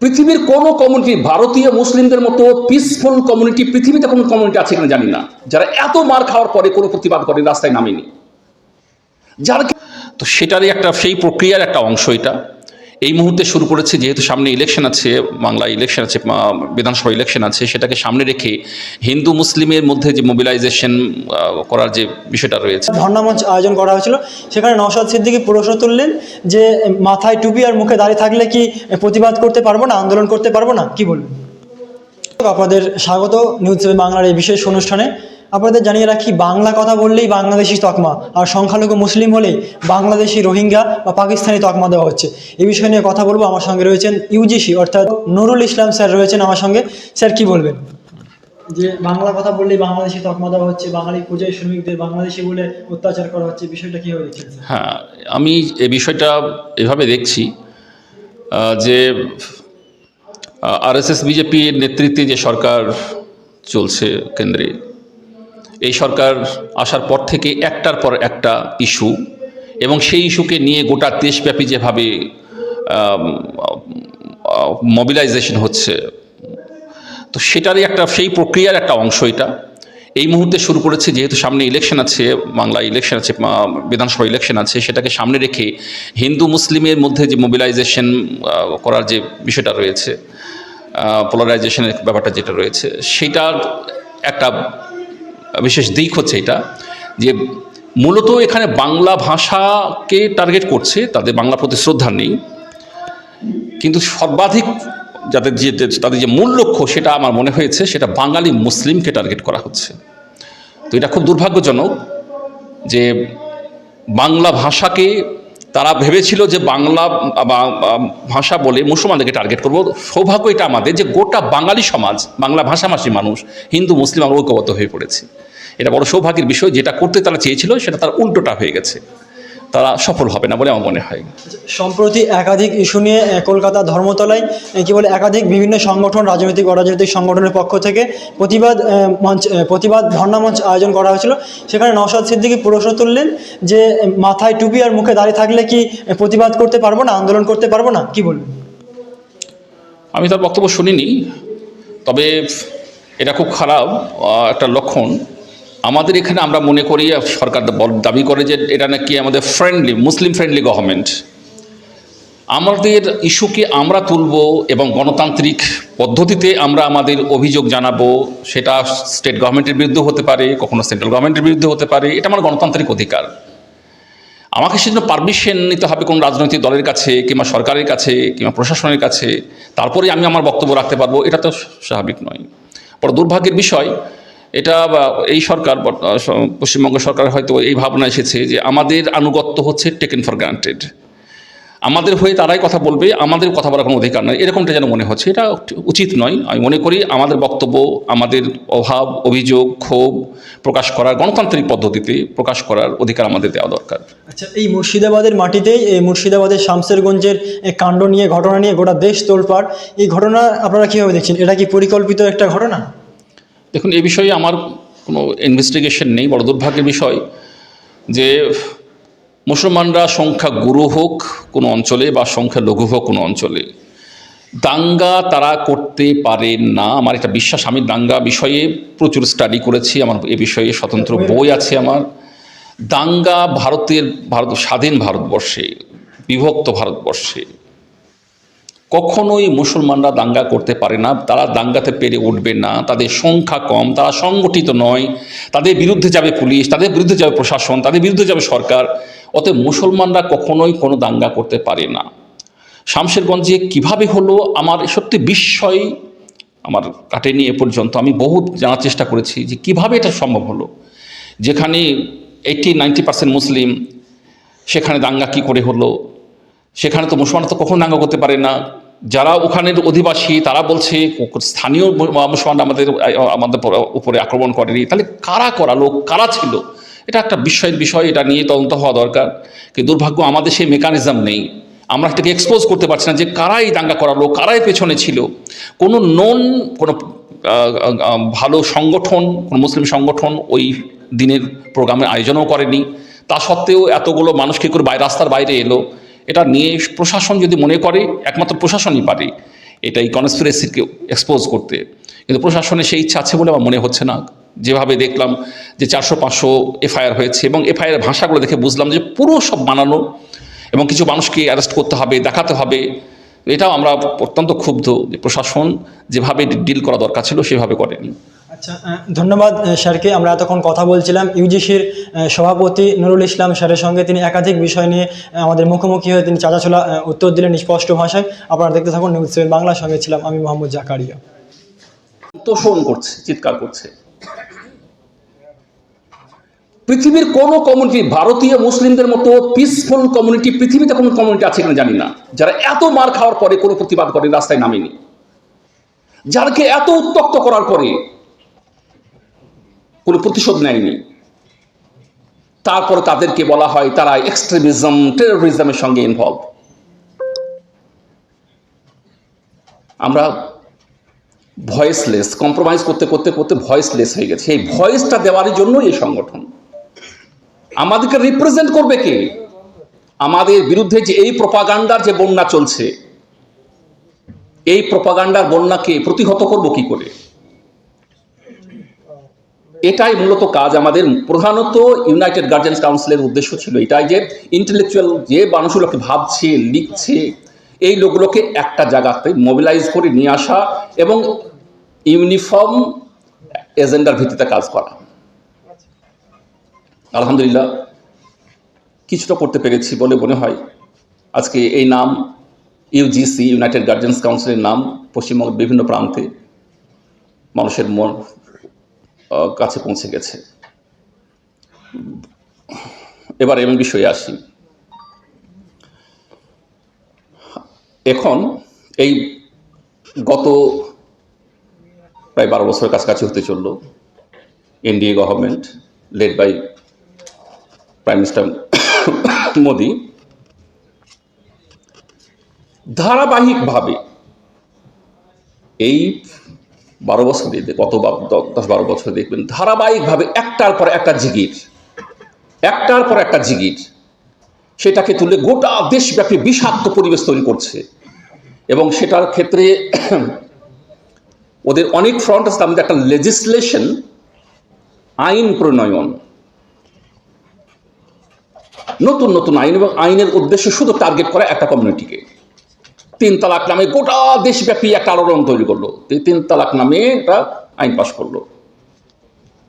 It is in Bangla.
পৃথিবীর কোন কমিউনিটি ভারতীয়, মুসলিমদের মতো পিসফুল কমিউনিটি পৃথিবীতে কোনো কমিউনিটি আছে কিনা জানি না। যারা এত মার খাওয়ার পরে কোনো প্রতিবাদ করে, রাস্তায় নামেনি। যার তো সেটারই একটা, সেই প্রক্রিয়ার একটা অংশ এটা। এই মুহূর্তে শুরু করেছে, যেহেতু সামনে ইলেকশন আছে, বাংলা ইলেকশন আছে বিধানসভা ইলেকশন আছে, সেটাকে সামনে রেখে হিন্দু মুসলিমের মধ্যে যে মোবিলাইজেশন করার যে বিষয়টা রয়েছে। ধর্ণামঞ্চ আয়োজন করা হয়েছিল, সেখানে নওশাদ সিদ্দিকী প্রশ্ন তুললেন যে, মাথায় টুপি আর মুখে দাঁড়িয়ে থাকলে কি প্রতিবাদ করতে পারব না, আন্দোলন করতে পারব না? কি বলবেন? আপনাদের স্বাগত, নিউজ বাংলার এই বিশেষ অনুষ্ঠানে। আপনাদের জানিয়ে রাখি বাংলা কথা বললেই বাংলাদেশি তকমা আর সংখ্যালঘু মুসলিম হলেই বাংলাদেশি রোহিঙ্গা বা পাকিস্তানি তকমা দেওয়া হচ্ছে। এই বিষয় নিয়ে কথা বলব। আমার সঙ্গে রয়েছেন ইউজিসি অর্থাৎ নুরুল ইসলাম স্যার রয়েছেন আমার সঙ্গে। স্যার কি বলবেন? যে বাংলা কথা বললেই বাংলাদেশি তকমা দেওয়া হচ্ছে বাঙালি পূজায় শ্রমিকদের বাংলাদেশি বলে অত্যাচার করা হচ্ছে বিষয়টা কীভাবে দেখছেন হ্যাঁ আমি এই বিষয়টা এভাবে দেখছি যে আরএসএস বিজেপির নেতৃত্বে যে সরকার চলছে কেন্দ্রে এই সরকার আসার পর থেকে একটার পর একটা ইস্যু এবং সেই ইস্যুকে নিয়ে গোটা দেশব্যাপী যেভাবে মবিলাইজেশন হচ্ছে, তো সেটারই একটা, সেই প্রক্রিয়ার একটা অংশ এটা। এই মুহূর্তে শুরু করেছে, যেহেতু সামনে ইলেকশন আছে বাংলা ইলেকশন আছে বিধানসভা ইলেকশন আছে, সেটাকে সামনে রেখে হিন্দু মুসলিমের মধ্যে যে মোবিলাইজেশন করার যে বিষয়টা রয়েছে পোলারাইজেশনের ব্যাপারটা যেটা রয়েছে, সেটার একটা বিশেষ দিক হচ্ছে এটা, যে মূলত এখানে বাংলা ভাষাকে টার্গেট করছে, তাদের বাংলা প্রতি শ্রদ্ধা নেই। কিন্তু সর্বাধিক যাদের যে তাদের যে মূল লক্ষ্য, সেটা আমার মনে হয়েছে, সেটা বাঙালি মুসলিমকে টার্গেট করা হচ্ছে। তো এটা খুব দুর্ভাগ্যজনক যে বাংলা ভাষাকে তারা ভেবেছিল যে বাংলা ভাষা বলে মুসলমানদেরকে টার্গেট করব। সৌভাগ্য এটা আমাদের যে গোটা বাঙালি সমাজ, বাংলা ভাষাভাষী মানুষ, হিন্দু, মুসলিম, আমরা ঐক্যবদ্ধ হয়ে পড়েছি। এটা বড় সৌভাগ্যের বিষয় যেটা করতে তারা চেয়েছিল সেটা তার উল্টোটা হয়ে গেছে। তারা সফল হবে না বলে আমার মনে হয়। সম্প্রতি একাধিক ইস্যু নিয়ে কলকাতা ধর্মতলায় কি বলে একাধিক বিভিন্ন সংগঠন রাজনৈতিক অরাজনৈতিক সংগঠনের পক্ষ থেকে প্রতিবাদ মঞ্চ প্রতিবাদ ধর্ণামঞ্চ আয়োজন করা হয়েছিল। সেখানে নওশাদ সিদ্দিকী প্রশ্ন তুললেন যে মাথায় টুপি আর মুখে দাঁড়িয়ে থাকলে কি প্রতিবাদ করতে পারব না আন্দোলন করতে পারব না? কি বলবেন? আমি তার বক্তব্য শুনিনি তবে এটা খুব খারাপ একটা লক্ষণ। আমাদের এখানে আমরা মনে করি সরকার দাবি করে যে এটা নাকি আমাদের ফ্রেন্ডলি মুসলিম ফ্রেন্ডলি গভর্নমেন্ট আমাদের ইস্যুকে আমরা তুলব এবং গণতান্ত্রিক পদ্ধতিতে আমরা আমাদের অভিযোগ জানাব, সেটা স্টেট গভর্নমেন্টের বিরুদ্ধে হতে পারে, কখনো সেন্ট্রাল গভর্নমেন্টের বিরুদ্ধে হতে পারে, এটা আমার গণতান্ত্রিক অধিকার। আমাকে সেজন্য পারমিশন নিতে হবে কোনো রাজনৈতিক দলের কাছে কিংবা সরকারের কাছে কিংবা প্রশাসনের কাছে, তারপরে আমি আমার বক্তব্য রাখতে পারব, এটা তো স্বাভাবিক নয়। বড় দুর্ভাগ্যের বিষয় এটা বা এই সরকার পশ্চিমবঙ্গ সরকার হয়তো এই ভাবনা এসেছে যে আমাদের আনুগত্য হচ্ছে টেকেন ফর গ্রান্টেড আমাদের হয়ে তারাই কথা বলবে, আমাদের কথা বলার কোনো অধিকার নয় এরকমটা যেন মনে হচ্ছে, এটা উচিত নয়। আমি মনে করি আমাদের বক্তব্য, আমাদের অভাব, অভিযোগ, ক্ষোভ প্রকাশ করার গণতান্ত্রিক পদ্ধতিতে প্রকাশ করার অধিকার আমাদের দেওয়া দরকার। আচ্ছা এই মুর্শিদাবাদের মাটিতেই, এই মুর্শিদাবাদের শামসেরগঞ্জের কাণ্ড নিয়ে, ঘটনা নিয়ে গোটা দেশ তোলপাড়। এই ঘটনা আপনারা কীভাবে দেখছেন? এটা কি পরিকল্পিত একটা ঘটনা? দেখুন, এ বিষয়ে আমার কোনো ইনভেস্টিগেশন নেই, বড় দুর্ভাগ্যের বিষয় যে মুসলমানরা সংখ্যা গুরু হোক কোনো অঞ্চলে বা সংখ্যা লঘু হোক কোনো অঞ্চলে, দাঙ্গা তারা করতে পারে না। আমার একটা বিশ্বাস, আমি দাঙ্গা বিষয়ে প্রচুর স্টাডি করেছি, আমার এ বিষয়ে স্বতন্ত্র বই আছে আমার। দাঙ্গা ভারতের, ভারত, স্বাধীন ভারতবর্ষে, বিভক্ত ভারতবর্ষে কখনোই মুসলমানরা দাঙ্গা করতে পারে না, তারা দাঙ্গাতে পেরে উঠবে না, তাদের সংখ্যা কম, তারা সংগঠিত নয়, তাদের বিরুদ্ধে যাবে পুলিশ, তাদের বিরুদ্ধে যাবে প্রশাসন, তাদের বিরুদ্ধে যাবে সরকার, অতএব মুসলমানরা কখনোই কোনো দাঙ্গা করতে পারে না। শামশেরগঞ্জে কীভাবে হলো আমার সত্যি বিস্ময়, আমার কাটেনি এ পর্যন্ত আমি বহুত জানার চেষ্টা করেছি যে কীভাবে এটা সম্ভব হলো। যেখানে এইটি নাইনটি পার্সেন্ট মুসলিম, সেখানে দাঙ্গা কি করে হলো সেখানে তো মুসলমানরা তো কখনো দাঙ্গা করতে পারে না। যারা ওখানের অধিবাসী, তারা বলছে, স্থানীয় মুসলমান আমাদের আমাদের উপরে আক্রমণ করেনি। তাহলে কারা করা লোক? কারা ছিল? এটা একটা বিস্ময়ের বিষয়, এটা নিয়ে তদন্ত হওয়া দরকার। কিন্তু দুর্ভাগ্য, আমাদের সেই মেকানিজম নেই। আমরা এটাকে এক্সপোজ করতে পারছি না যে কারাই দাঙ্গা করালো কারাই পেছনে ছিল। কোনো নন কোনো ভালো সংগঠন, কোনো মুসলিম সংগঠন ওই দিনের প্রোগ্রামের আয়োজনও করেনি। তা সত্ত্বেও এতগুলো মানুষ কি করে রাস্তার বাইরে এলো? এটা নিয়ে প্রশাসন যদি মনে করে, একমাত্র প্রশাসনই পারে, এটা এই কনস্পিরেসিকে এক্সপোজ করতে। কিন্তু প্রশাসনের সেই ইচ্ছা আছে বলে আমার মনে হচ্ছে না। যেভাবে দেখলাম যে চারশো, পাঁচশো এফআইআর হয়েছে এবং এফআইআর ভাষাগুলো দেখে বুঝলাম যে পুরো সব বানানো এবং কিছু মানুষকে অ্যারেস্ট করতে হবে, দেখাতে হবে। এটাও আমরা অত্যন্ত ক্ষুব্ধ যে প্রশাসন যেভাবে ডিল করা দরকার ছিল সেভাবে করেনি। আচ্ছা ধন্যবাদ স্যারকে। আমরা এতক্ষণ কথা বলছিলাম। ইউজিসির সভাপতি নুরুল ইসলাম স্যারের সঙ্গে তিনি একাধিক বিষয় নিয়ে আমাদের মুখোমুখি হয়ে তিনি চাচাছোলা উত্তর দিলেন স্পষ্ট ভাষায়। আপনারা দেখতে থাকুন নিউজ সেভেন বাংলার সঙ্গে ছিলাম আমি মোহাম্মদ জাকারিয়া। তোষণ করছে, চিৎকার করছে। পৃথিবীর কোন কমিউনিটি ভারতীয় মুসলিমদের মতো পিসফুল কমিউনিটি পৃথিবীতে কোনো কমিউনিটি আছে কিনা জানি না। যারা এত মার খাওয়ার পরে কোনো প্রতিবাদ করে রাস্তায় নামেনি। যারকে এত উত্তক্ত করার পরে কোনো প্রতিশোধ নেয়নি। তারপরে তাদেরকে বলা হয়, তারা এক্সট্রিমিজম টেরোরিজমের সঙ্গে ইনভলভ আমরা ভয়েসলেস কম্প্রোমাইজ করতে করতে করতে ভয়েসলেস হয়ে গেছে। এই ভয়েসটা দেওয়ার জন্য এই সংগঠন। আমাদেরকে রিপ্রেজেন্ট করবে কে? আমাদের বিরুদ্ধে যে এই প্রপাগান্ডার যে বন্যা চলছে, এই প্রপাগান্ডার বন্যাকে প্রতিহত করব কি করে? এটাই মূলত কাজ। আমাদের প্রধানত ইউনাইটেড গার্জেন্স কাউন্সিলের উদ্দেশ্য ছিল এটাই যে ইন্টেলেকচুয়াল যে মানুষগুলোকে ভাবছে, লিখছে, এই লোকগুলোকে একটা জায়গাতে মোবিলাইজ করে নিয়ে আসা এবং ইউনিফর্ম এজেন্ডার ভিত্তিতে কাজ করা। আলহামদুলিল্লাহ, কিছুটা করতে পেরেছি বলে মনে হয়। আজকে এই নাম ইউজিসি ইউনাইটেড গার্জেন্স কাউন্সিলের নাম পশ্চিমবঙ্গের বিভিন্ন প্রান্তে মানুষের মন কাছে পৌঁছে গেছে। এবার এমন বিষয়ে আসি। এখন এই গত প্রায় বারো বছরের কাছাকাছি হতে চলল NDA government led by prime minister Modi. ধারাবাহিকভাবে এই বারো বছর দিয়ে দ- দশ বারো বছর দেখবেন, ধারাবাহিকভাবে একটার পর একটা জিগির। একটার পর একটা জিগির। সেটাকে তুলে গোটা দেশব্যাপী বিষাক্ত পরিবেশ তৈরি করছে। এবং সেটার ক্ষেত্রে ওদের অনেক ফ্রন্ট আছে, তার মধ্যে একটা লেজিসলেশন আইন প্রণয়ন। নতুন নতুন আইন এবং আইনের উদ্দেশ্য শুধু টার্গেট করা একটা কমিউনিটিকে তিন তালাক নামে গোটা দেশব্যাপী একটা আলোড়ন তৈরি করল। তিন তালাক নামে একটা আইন পাশ করল।